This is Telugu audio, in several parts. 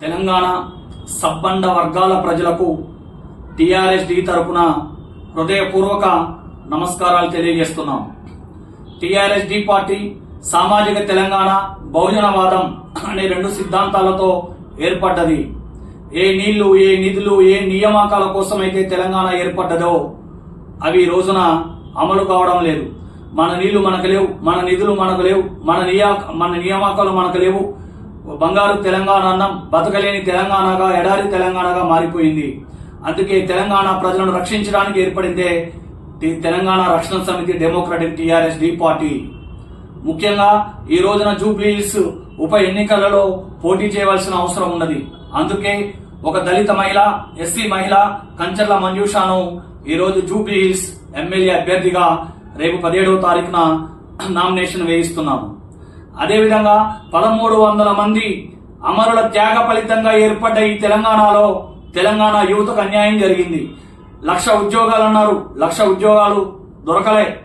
తెలంగాణ సబ్బండ వర్గాల ప్రజలకు టిఆర్ఎస్డి తరపున హృదయపూర్వక నమస్కారాలు తెలియజేస్తున్నాం. టిఆర్ఎస్డి పార్టీ సామాజిక తెలంగాణ బహుజనవాదం అనే రెండు సిద్ధాంతాలతో ఏర్పడ్డది. ఏ నీళ్ళు ఏ నిధులు ఏ నియామకాల కోసం అయితే తెలంగాణ ఏర్పడ్డదో అవి రోజున అమలు కావడం లేదు. మన నీళ్ళు మనకు లేవు మన నిధులు మనకు లేవు మన నియా మన నియామకాలు మనకు లేవు బంగారు తెలంగాణ అన్నం బతకలేని తెలంగాణగా ఎడారి తెలంగాణగా మారిపోయింది. అందుకే తెలంగాణ ప్రజలను రక్షించడానికి ఏర్పడిందే తెలంగాణ రక్షణ సమితి డెమోక్రటిక్ టీఆర్ఎస్ డి పార్టీ. ముఖ్యంగా ఈ రోజున జూబ్లీస్ ఉప ఎన్నికలలో పోటీ చేయవలసిన అవసరం ఉన్నది. అందుకే ఒక దళిత మహిళ ఎస్సీ మహిళ కంచర్ల మంజూషాను ఈరోజు రోజు జూబ్లీ హిల్స్ ఎమ్మెల్యే అభ్యర్థిగా రేపు పదిహేడవ తారీఖున నామినేషన్ వేయిస్తున్నాము. అదేవిధంగా పదమూడు వందల మంది అమరుల త్యాగ ఫలితంగా ఏర్పడ్డ ఈ తెలంగాణలో తెలంగాణ యువతకు అన్యాయం జరిగింది. లక్ష ఉద్యోగాలు అన్నారు. లక్ష ఉద్యోగాలు దొరకలే.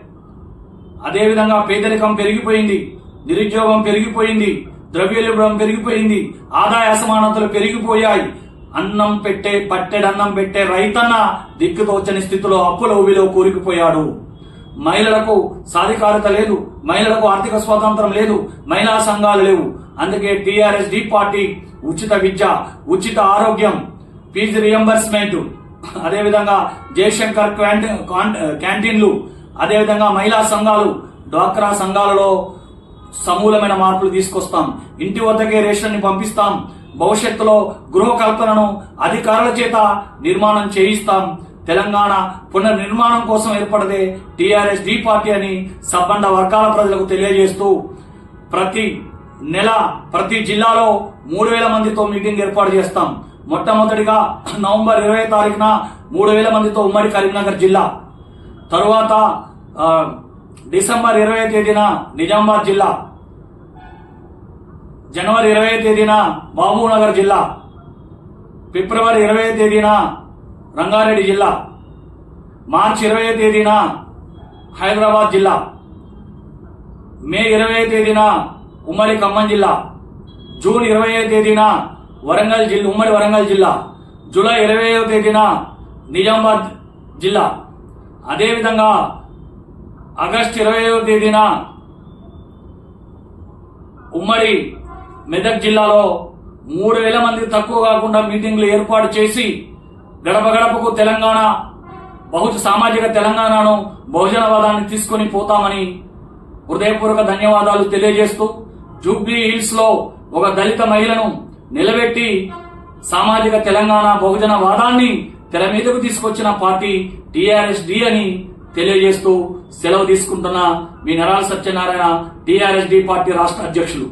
అదేవిధంగా పేదరికం పెరిగిపోయింది. నిరుద్యోగం పెరిగిపోయింది. ద్రవ్యోల్బణం పెరిగిపోయింది. ఆదాయ అసమానతలు పెరిగిపోయాయి. అన్నం పెట్టే పట్టెడన్నం పెట్టే రైతన్న దిక్కుతోచని స్థితిలో అప్పుల ఊబిలో కూరుకుపోయాడు. మహిళలకు సాధికారత లేదు మహిళలకు ఆర్థిక స్వాతంత్రం లేదు మహిళా సంఘాలు లేవు. అందుకే టీఆర్ఎస్ డి పార్టీ ఉచిత విద్య ఉచిత ఆరోగ్యం ఫీజు రియంబర్స్మెంట్. అదేవిధంగా జయశంకర్ క్యాంటీ- క్యాంటీన్లు. అదేవిధంగా మహిళా సంఘాలు. డ్వాక్రా సంఘాలలో సమూలమైన మార్పులు తీసుకొస్తాం. ఇంటి వద్దకే రేషన్ని పంపిస్తాం. భవిష్యత్తులో గృహ కల్పనను అధికారుల చేత నిర్మాణం చేయిస్తాం. తెలంగాణ పునర్నిర్మాణం కోసం ఏర్పడదే టీఆర్ఎస్ డి పార్టీ అని సబ్బండ వర్గాల ప్రజలకు తెలియజేస్తూ ప్రతి నెల ప్రతి జిల్లాలో మూడు వేల మందితో మీటింగ్ ఏర్పాటు చేస్తాం. మొట్టమొదటిగా నవంబర్ ఇరవై తారీఖున మూడు వేల మందితో ఉమ్మడి కరీంనగర్ జిల్లా. తరువాత డిసెంబర్ ఇరవై తేదీన నిజామాబాద్ జిల్లా. జనవరి ఇరవై తేదీన మహబూబ్నగర్ జిల్లా. ఫిబ్రవరి ఇరవై తేదీన రంగారెడ్డి జిల్లా. మార్చి ఇరవై తేదీన హైదరాబాద్ జిల్లా. మే ఇరవై తేదీన ఉమ్మడి ఖమ్మం జిల్లా. జూన్ ఇరవై తేదీన వరంగల్ జిల్లా ఉమ్మడి వరంగల్ జిల్లా. జూలై ఇరవై తేదీన నిజామాబాద్ జిల్లా. అదేవిధంగా ఆగస్టు ఇరవై తేదీన ఉమ్మడి మెదక్ జిల్లాలో మూడు వేల మంది తక్కువ కాకుండా మీటింగ్లు ఏర్పాటు చేసి గడప గడపకు తెలంగాణ బహుజ సామాజిక తెలంగాణను బహుజనవాదాన్ని తీసుకొని పోతామని హృదయపూర్వక ధన్యవాదాలు తెలియజేస్తూ జూబ్లీ హిల్స్లో ఒక దళిత మహిళను నిలబెట్టి సామాజిక తెలంగాణ బహుజన వాదాన్ని తెర మీదకు తీసుకొచ్చిన పార్టీ టిఆర్ఎస్ డి అని తెలియజేస్తూ సెలవు తీసుకుంటున్న మీ నరాల సత్యనారాయణ టిఆర్ఎస్ డి పార్టీ రాష్ట్ర అధ్యక్షులు.